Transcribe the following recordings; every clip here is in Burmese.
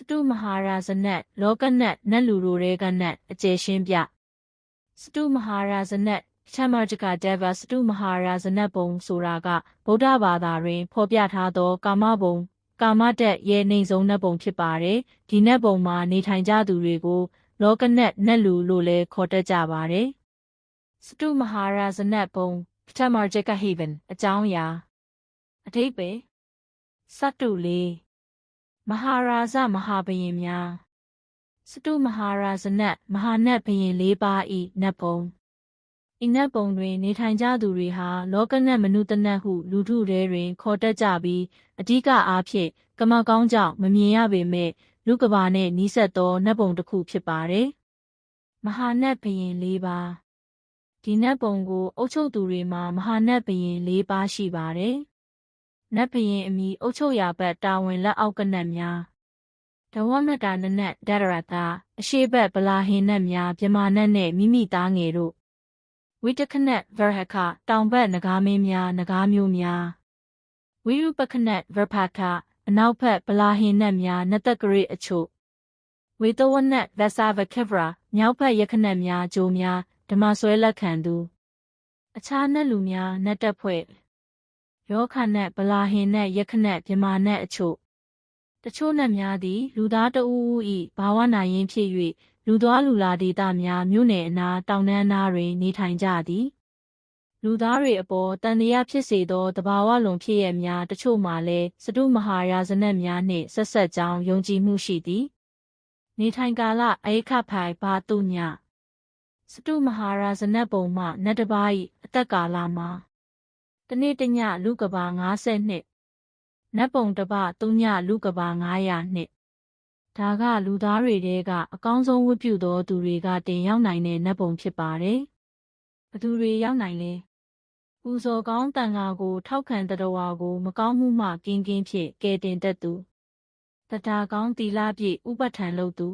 စတုမဟာရာဇနတ်လောကနတ်နတ်လူတို့ရဲကနတ်အကျယ်ရှင်းပြစတုမဟာရာဇနတ်ချမ္မတကဒေဗစတုမဟာရာဇနတ်ပုံဆိုတာကဗုဒ္ဓဘာသာတွင်ဖော်ပြထားသော ကာမဘုံကာမတက်ရဲ့နေဆုံးနတ်ပုံဖြစ်ပါတယ်ဒီနတ်ပုံမှာနေထိုင်ကြသူတွေကိုလောကနတ်နတ်လူလို့လည်းခေါ်တတ်ကြပါတယ်စတုမဟာရာဇနတ်ပုံပထမဂျက်ကဟေဗန်အကြောင်းအရာအထိပ္ပယ်စတုလေး မဟာရာဇမဟာဘယင်များစတုမဟာရာဇနတ်မဟာနတ်ဘယင်၄ပါးဤနတ်ပုံဤနတ်ပုံတွင် နေထိုင်ကြသူတွေဟာလောကနတ်မနုတနတ်ဟုလူထုထဲတွင် ခေါ်တတ်ကြပြီးအဓိကအားဖြင့် ကမကောင်းကြောင့်မမြင်ရပေမဲ့လူကဘာနှင့်နီးစပ်သောနတ်ပုံတစ်ခုဖြစ်ပါတယ်မဟာနတ်ဘယင်၄ပါးဒီနတ်ပုံကို အုပ်ချုပ်သူတွေမှာမဟာနတ်ဘယင်၄ပါးရှိပါတယ်။ နတ်ဘယင်အမိအုပ်ချုပ်ရာဘက်တာဝန်လက်အောက်ကနတ်များဒဝမတာနနတ်ဒရရတာအရှိဘက်ဗလာဟင်နတ်များမြမာနတ်နှင့်မိမိသားငယ်တို့ဝိတခနတ်ဗရဟခတောင်ဘက်နဂါမင်းများနဂါမျိုးများဝိရုပခနတ်ဗရဖခအနောက်ဘက်ဗလာဟင်နတ်များနတ်တကရိအချို့ဝေတဝနတ်ဗဆာဗခေဗရာမြောက်ဘက်ယခနတ်များဂျိုများဓမ္မဆွဲလက်ခံသူ အခြားနတ်လူများနတ်တက်ဖွဲ့ ယောခနတ်ဗလာဟင်နတ်ယခနတ်မြမာနတ်အချို့တချို့နတ်များသည် လူသားတဦးဦး၏ဘာဝနာရင်းဖြစ်၍လူသွားလူလာဒေသများမြို့နယ်အနားတောင်တန်းနားတွင်နေထိုင်ကြသည်လူသားတွေအပေါ်တန်တရားဖြစ်စေသောတဘာဝလွန်ဖြစ်ရများတချို့မှလည်းစတုမဟာရာဇနတ်များနှင့်ဆက်ဆက်ကြောင်းယုံကြည်မှုရှိသည် နေထိုင်ကာလအေခဖိုင်ဘာတုညစတုမဟာရာဇနတ်ပုံမှနတ်တပါး၏အသက်ကာလမှာ တနေ့တညလူကဘာ90နှစ်နတ်ပုံတပ3ညလူကဘာ900နှစ်ဒါကလူသားတွေတဲကအကောင်းဆုံးဝတ်ပြုသောသူတွေကတင်ရောက်နိုင်တဲ့နတ်ပုံဖြစ်ပါတယ်ဘသူတွေရောက်နိုင်လဲပူဇော်ကောင်းတန်ဃာကို ထောက်ခံတတော်ဝါကို မကောင်းမှုမှကင်းကင်းဖြင့်ကဲတင်တတ်သူတတာကောင်းတီလာပြည့်ဥပဋ္ဌံလုပ်သူ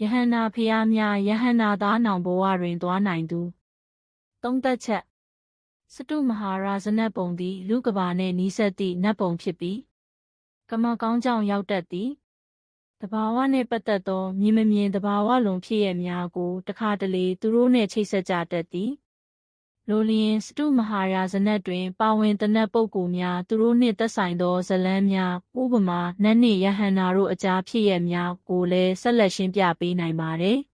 ယဟန္နာဖျားများယဟန္နာသားနောင်ဘဝတွင်သွားနိုင်သူသုံးသက်ချက် စတုမဟာရာဇနတ်ပုံသည် လူကဘာနှင့်နီးစပ်သည့်နတ်ပုံဖြစ်ပြီးကမကောင်းကြောင့်ရောက်တတ်သည်တဘာဝနှင့်ပတ်သက်သောမြင်မမြင်တဘာဝလွန်ဖြစ်ရများကို တခါတလေသူတို့နှင့်ချိတ်ဆက်ကြတတ်သည်လိုလျင်စတုမဟာရာဇနတ်တွင် ပါဝင်တနတ်ပုဂ္ဂိုလ်များသူတို့နှင့်သက်ဆိုင်သောဇလန်းများဥပမာနတ်နှင့်ယဟန္နာတို့အကြားဖြစ်ရများကိုလည်းဆက်လက်ရှင်းပြပေးနိုင်ပါတယ်။